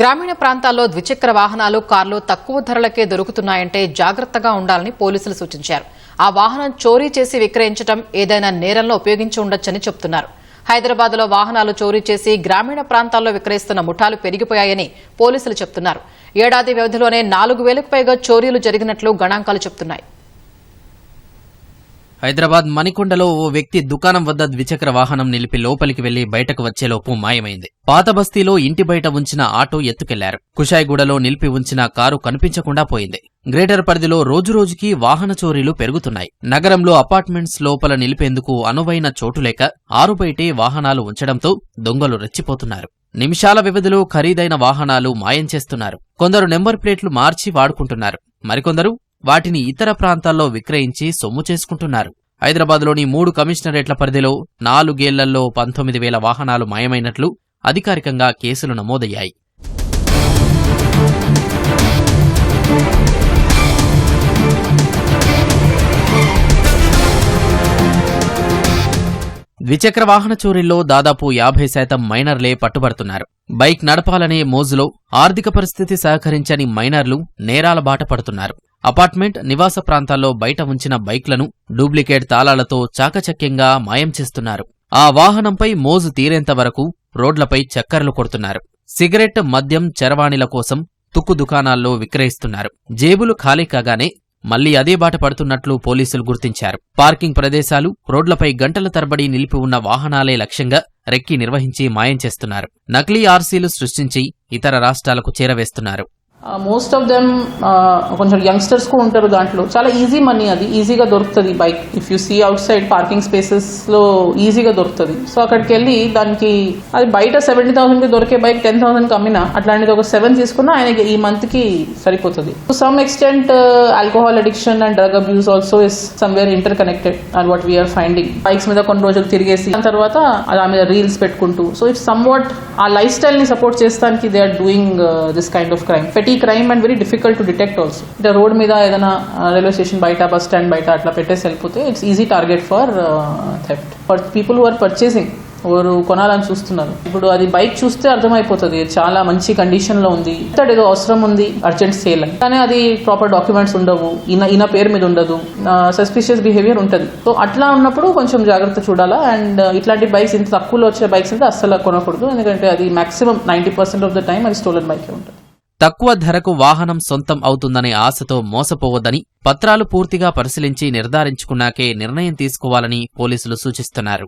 గ్రామీణ ప్రాంతాల్లో ద్విచక్ర వాహనాలు కార్లు తక్కువ ధరలకే దొరుకుతున్నాయంటే జాగ్రత్తగా ఉండాలని పోలీసులు సూచించారు. ఆ వాహనం చోరీ చేసి విక్రయించడం ఏదైనా నేరంలో ఉపయోగించి ఉండొచ్చని చెబుతున్నారు. హైదరాబాద్లో వాహనాలు చోరీ చేసి గ్రామీణ ప్రాంతాల్లో విక్రయిస్తున్న ముఠాలు పెరిగిపోయాయని పోలీసులు చెబుతున్నారు. ఏడాది వ్యవధిలోనే నాలుగు వేలకు పైగా చోరీలు జరిగినట్లు గణాంకాలు చెబుతున్నాయి. హైదరాబాద్ మణికొండలో ఓ వ్యక్తి దుకాణం వద్ద ద్విచక్ర వాహనం నిలిపి లోపలికి వెళ్ళి బయటకు వచ్చేలోపు మాయమైంది. పాత బస్తీలో ఇంటి బయట ఉంచిన ఆటో ఎత్తుకెళ్ళారు. కుషాయిగూడలో నిలిపి ఉంచిన కారు కనిపించకుండా పోయింది. గ్రేటర్ పరిధిలో రోజురోజుకి వాహన చోరీలు పెరుగుతున్నాయి. నగరంలో అపార్ట్మెంట్స్ లోపల నిలిపేందుకు అనువైన చోటు లేక ఆరుబయటే వాహనాలు ఉంచడంతో దొంగలు రెచ్చిపోతున్నారు. నిమిషాల వ్యవధిలో ఖరీదైన వాహనాలు మాయం చేస్తున్నారు. కొందరు నెంబర్ ప్లేట్లు మార్చి వాడుకుంటున్నారు. మరికొందరు వాటిని ఇతర ప్రాంతాల్లో విక్రయించి సొమ్ము చేసుకుంటున్నారు. హైదరాబాద్లోని మూడు కమిషనరేట్ల పరిధిలో నాలుగేళ్ళలో పంతొమ్మిది వేల వాహనాలు మాయమైనట్లు అధికారికంగా కేసులు నమోదయ్యాయి. ద్విచక్ర వాహన చోరీల్లో దాదాపు యాభై శాతం మైనర్లే పట్టుబడుతున్నారు. బైక్ నడపాలనే మోజులో ఆర్థిక పరిస్థితి సహకరించని మైనర్లు నేరాల బాట పడుతున్నారు. అపార్ట్మెంట్ నివాస ప్రాంతాల్లో బయట ఉంచిన బైక్లను డూప్లికేట్ తాళాలతో చాకచక్యంగా మాయం చేస్తున్నారు. ఆ వాహనంపై మోజు తీరేంత వరకు రోడ్లపై చక్కర్లు కొడుతున్నారు. సిగరెట్ మద్యం చరవాణిల కోసం తుక్కు దుకాణాల్లో విక్రయిస్తున్నారు. జేబులు ఖాళీ కాగానే మళ్ళీ అదే బాట పడుతున్నట్లు పోలీసులు గుర్తించారు. పార్కింగ్ ప్రదేశాలు రోడ్లపై గంటల తరబడి నిలిపి ఉన్న వాహనాలే లక్ష్యంగా రెక్కి నిర్వహించి మాయం చేస్తున్నారు. నకిలీ ఆర్సీలు సృష్టించి ఇతర రాష్ట్రాలకు చేరవేస్తున్నారు. మోస్ట్ ఆఫ్ దెమ్ కొంచెం యంగ్స్టర్స్ కూడా ఉంటారు దాంట్లో. చాలా ఈజీ మనీ అది ఈజీగా దొరుకుతుంది bike if you see outside parking స్పేసెస్లో ఈజీగా దొరుకుతుంది. సో అక్కడికి వెళ్ళి దానికి అది బయట సెవెంటీ థౌసండ్కి దొరికే బైక్ టెన్ థౌసండ్కి అమ్మినా అట్లాంటిది ఒక సెవెన్ తీసుకున్నా ఆయనకి ఈ మంత్కి సరిపోతుంది. To some extent alcohol addiction and drug abuse also is somewhere interconnected and what we are finding bikes మీద కొన్ని రోజులు తిరిగేసి దాని తర్వాత దాని మీద రీల్స్ పెట్టుకుంటూ. సో ఇఫ్ సమ్ వాట్ ఆ లైఫ్ స్టైల్ని సపోర్ట్ చేస్తానికి they are doing this kind of crime very crime and very difficult to detect also అంటే రోడ్ మీద ఏదైనా రైల్వే స్టేషన్ బయట బస్ స్టాండ్ బయట అట్లా పెట్టేసి వెళ్ళిపోతే it's easy target for theft for people who are purchasing వారు కొనాలని చూస్తున్నారు. ఇప్పుడు అది బైక్ చూస్తే అర్థమైపోతుంది. చాలా మంచి కండిషన్లో ఉంది. ఇతడు ఏదో అవసరం ఉంది. అర్జెంట్ సేల్ అని కానీ అది ప్రాపర్ డాక్యుమెంట్స్ ఉండవు. ఈయన ఈయన పేరు మీద ఉండదు. సస్పిషియస్ బిహేవియర్ ఉంటుంది. సో అట్లా ఉన్నప్పుడు కొంచెం జాగ్రత్త చూడాలా. అండ్ uh, ఇట్లాంటి బైక్స్ ఇంత తక్కువలో వచ్చే బైక్స్ అయితే అస్సలు కొనకూడదు. ఎందుకంటే అది maximum ninety percent of the time అది స్టోలన్ బైకే ఉంటుంది. తక్కువ ధరకు వాహనం సొంతం అవుతుందనే ఆశతో మోసపోవద్దని పత్రాలు పూర్తిగా పరిశీలించి నిర్ధారించుకున్నాకే నిర్ణయం తీసుకోవాలని పోలీసులు సూచిస్తున్నారు.